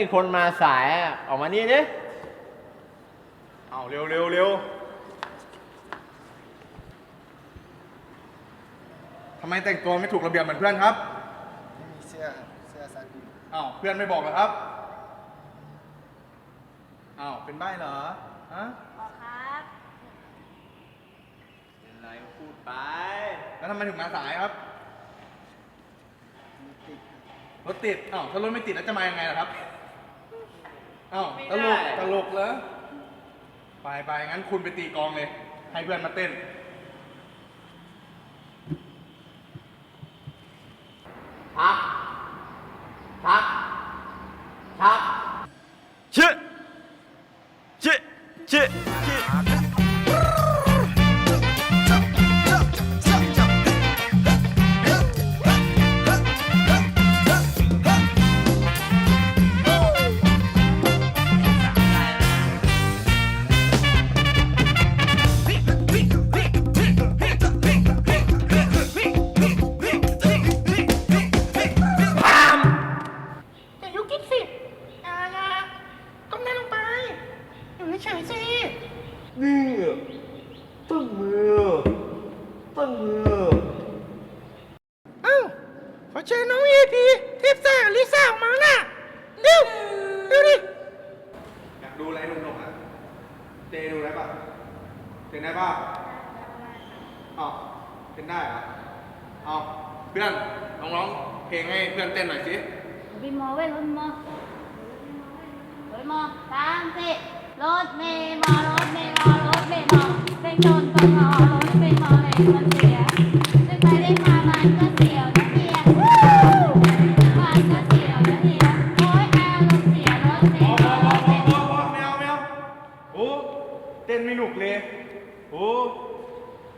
เฮ้ยคนมาสายอะออกมานี่ดิเอาเร็วเร็วเร็วทำไมแต่งตัวไม่ถูกระเบียบเหมือนเพื่อนครับ ไม่มีเสื้อครับเสื้อซักอยู่อ้าวเพื่อนไม่บอกเหรอครับ อ้าวเป็นใบ้เหรอฮะออกครับเป็นไรพูดไป แล้วทำไมถึงมาสายครับมีติดครับ รถติด อ้าวถ้ารถไม่ติดแล้วจะมายังไงล่ะครับ อ้าวตลกตลกเหรอไปไปงั้นคุณไปตีกลองเลย ให้เพื่อนมาเต้น ทัก ทัก ทักเชะเชะเชะเช เฉยๆสิ นี่ตั้งมือตั้งมือเอ้า ขอเชิญน้องเอพีเทพซ่าลิซ่าออกมาหน้าเร็วเร็วดิ อยากดูอะไรหนุกๆอะเจดูได้ป่ะเต้นได้ป่ะอ้าวเต้นได้เหรอเอาเพื่อนลองร้องเพลงให้เพื่อนเต้นหน่อยสิบินมอเว้ย รถเมย์มอรถเมย์มอรถเมย์มอเร่งจนต้องรอรถเมย์มอเลยมันเสียเร่งไปเร่งมามันก็เสียวนะเฮียมันก็เสียวนะเฮียโอ้ยอารมณ์เสียรถเมพอย์มออพรอถเมอย์พอพอไม่เอาไม่เอาโอ้เต้นไม่หนุกเลยโอ้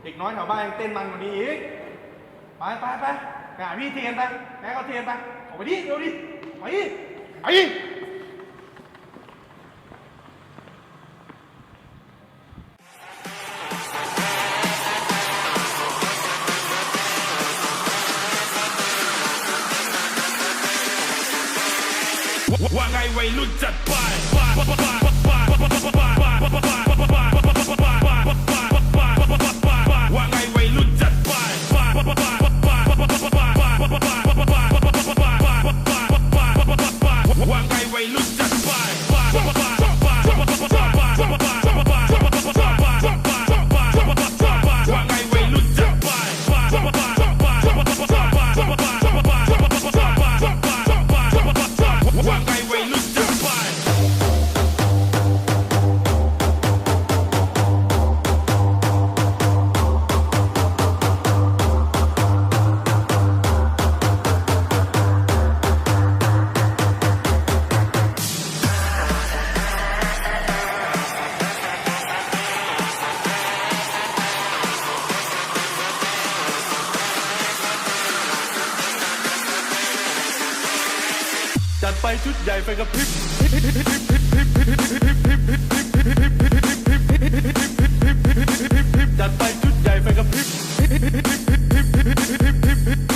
เด็กน้อยแถวบ้านยังเต้นมันกว่านี้อีกไปไปไปไปหาพี่เทียนไปแม่ก็เทียนไปออกไปดิเร็วดิไปดิไปดิ ว่าไงวัยรุ่นจัดไปว่ ไปชุดใหญ่ไฟกระพริบจัดไปชุดใหญ่ไฟกระพริบจัดไปชุดใหญ่ไฟกระพริบ